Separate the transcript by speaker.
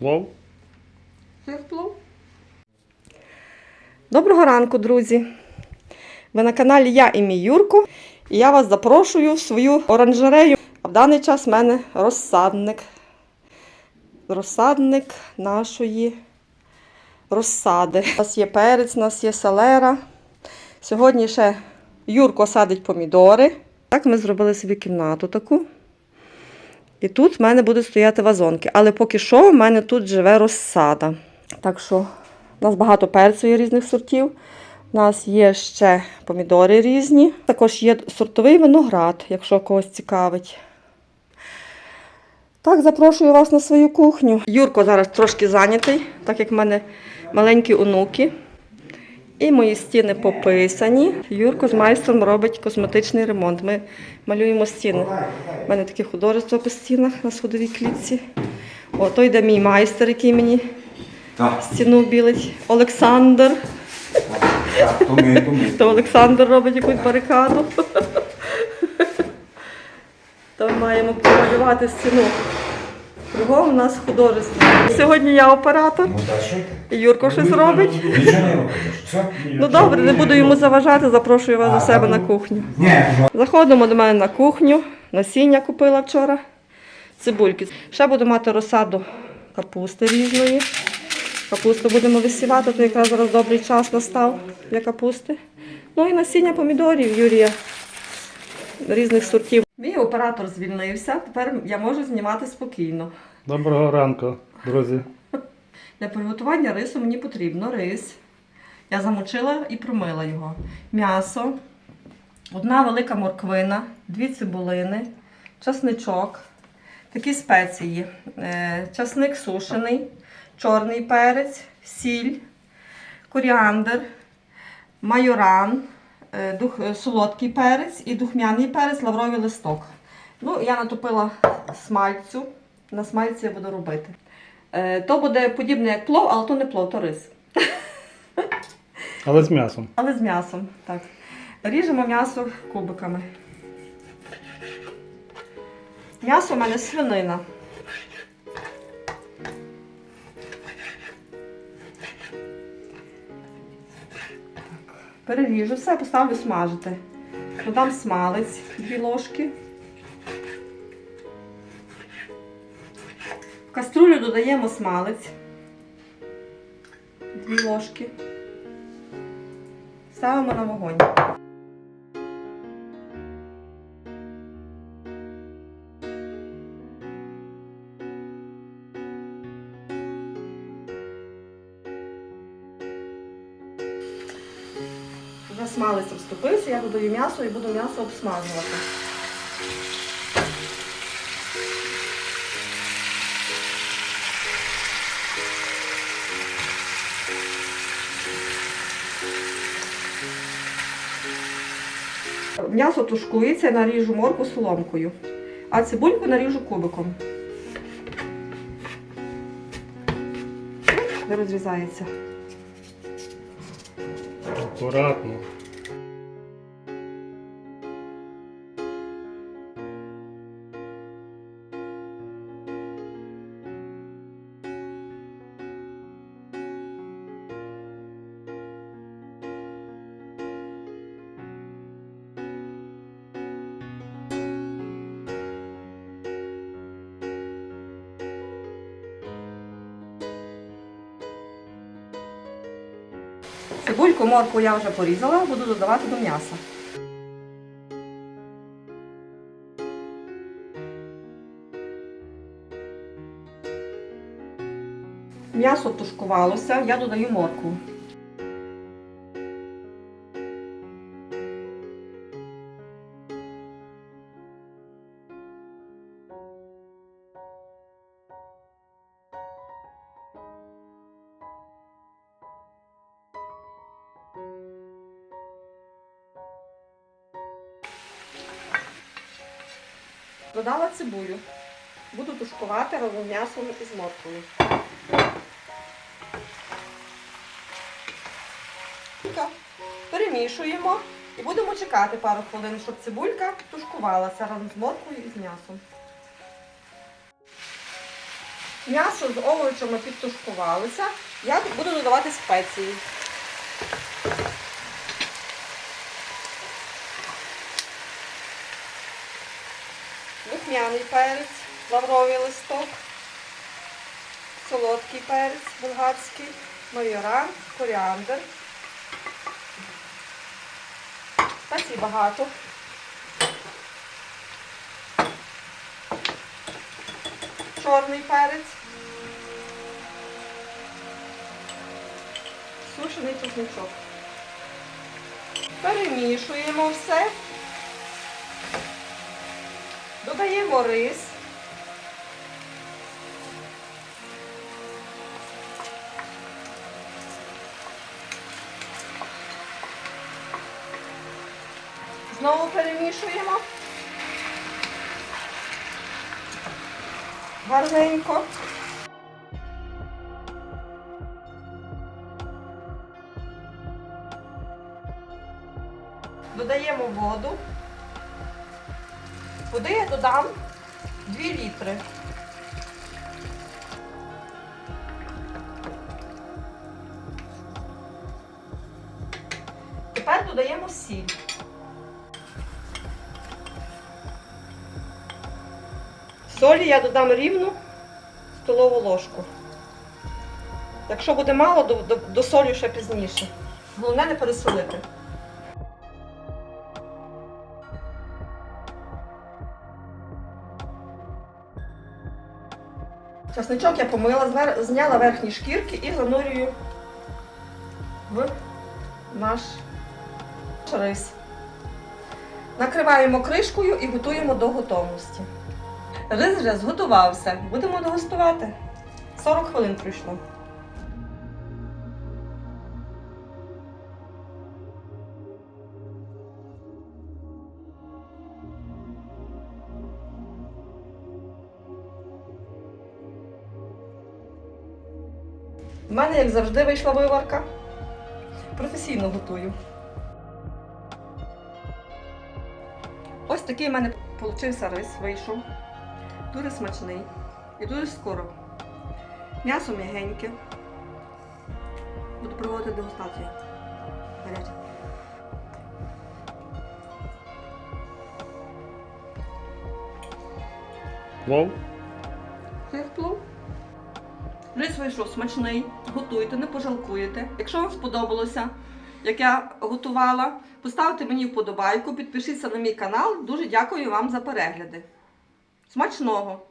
Speaker 1: Плов?
Speaker 2: Плов. Доброго ранку, друзі! Ви на каналі Я і мій Юрко. І я вас запрошую в свою оранжерею. А в даний час в мене розсадник. Розсадник нашої розсади. У нас є перець, у нас є селера. Сьогодні ще Юрко садить помідори. Так ми зробили собі кімнату таку. І тут в мене будуть стояти вазонки. Але поки що в мене тут живе розсада. Так що у нас багато перцю є різних сортів. У нас є ще помідори різні. Також є сортовий виноград, якщо когось цікавить. Так, запрошую вас на свою кухню. Юрко зараз трошки зайнятий, так як в мене маленькі онуки. І мої стіни пописані. Юрко з майстром робить косметичний ремонт. Ми малюємо стіни. У мене таке художество по стінах на сходовій клітці. О, то йде мій майстер, який мені стіну білить. Олександр.
Speaker 3: то ми, то ми.
Speaker 2: То Олександр робить якусь барикаду. То маємо помалювати стіну. Кругом у нас художество. Сьогодні я оператор,
Speaker 3: Ну та що ти?
Speaker 2: Юрко щось робить.
Speaker 3: Нічого не робиш. Все?
Speaker 2: Ну добре, не буду йому заважати, запрошую вас до себе на кухню.
Speaker 3: Ні, ну,
Speaker 2: Заходимо до мене на кухню. Насіння купила вчора. Цибульки. Ще буду мати розсаду капусти різної. Капусту будемо висівати, то якраз зараз добрий час настав для капусти. Ну і насіння помідорів Юрія різних сортів. Мій оператор звільнився, тепер я можу знімати спокійно.
Speaker 1: Доброго ранку, друзі.
Speaker 2: Для приготування рису мені потрібно рис. Я замочила і промила його. М'ясо, одна велика морквина, дві цибулини, часничок, такі спеції. Е, Часник сушений, чорний перець, сіль, коріандр, майоран, солодкий перець і духмяний перець, лавровий листок. Ну, я натопила смальцю. На смальці я буду робити. Е, То буде подібне як плов, але то не плов, то рис.
Speaker 1: Але з м'ясом.
Speaker 2: Але з м'ясом. Так. Ріжемо м'ясо кубиками. М'ясо у мене свинина. Переріжу все, поставлю смажити. Додам смалець, дві ложки. В каструлю додаємо смалець. Дві ложки. Ставимо на вогонь. Вже смалець розтопився, я додаю м'ясо і буду м'ясо обсмажувати. М'ясо тушкується, наріжу морку соломкою, а цибульку наріжу кубиком. Не розрізається.
Speaker 1: Акуратно.
Speaker 2: Цибульку, морку я вже порізала, буду додавати до м'яса. М'ясо тушкувалося, я додаю моркву. Додала цибулю. Буду тушкувати разом м'ясом і з морквою. Перемішуємо і будемо чекати пару хвилин, щоб цибулька тушкувалася разом з морквою і з м'ясом. М'ясо з овочами підтушкувалося. Я буду додавати спеції. Духмяний перець, лавровий листок, солодкий перець болгарський, майоран, коріандр. Спецій багато. Чорний перець. Сушений чесничок. Перемішуємо все. Додаємо рис. Знову перемішуємо. Гарненько. Додаємо воду. Води я додам 2 літри. Тепер додаємо сіль. Солі я додам рівну столову ложку. Якщо буде мало, до, до, досолю ще пізніше. Головне не пересолити. Часничок я помила, зняла верхні шкірки і занурюю в наш рис. Накриваємо кришкою і готуємо до готовності. Рис вже зготувався. Будемо дегустувати. 40 хвилин пройшло. У мене, як завжди, вийшла виварка. Професійно готую. Ось такий в мене получився рис, вийшов. Дуже смачний і дуже скоро. М'ясо м'ягеньке. Буду проводити дегустацію. Гаряче.
Speaker 1: Плов.
Speaker 2: Це плов. Рис вийшов смачний. Готуйте, не пожалкуєте. Якщо вам сподобалося, як я готувала, поставте мені вподобайку, підпишіться на мій канал. Дуже дякую вам за перегляди. Смачного!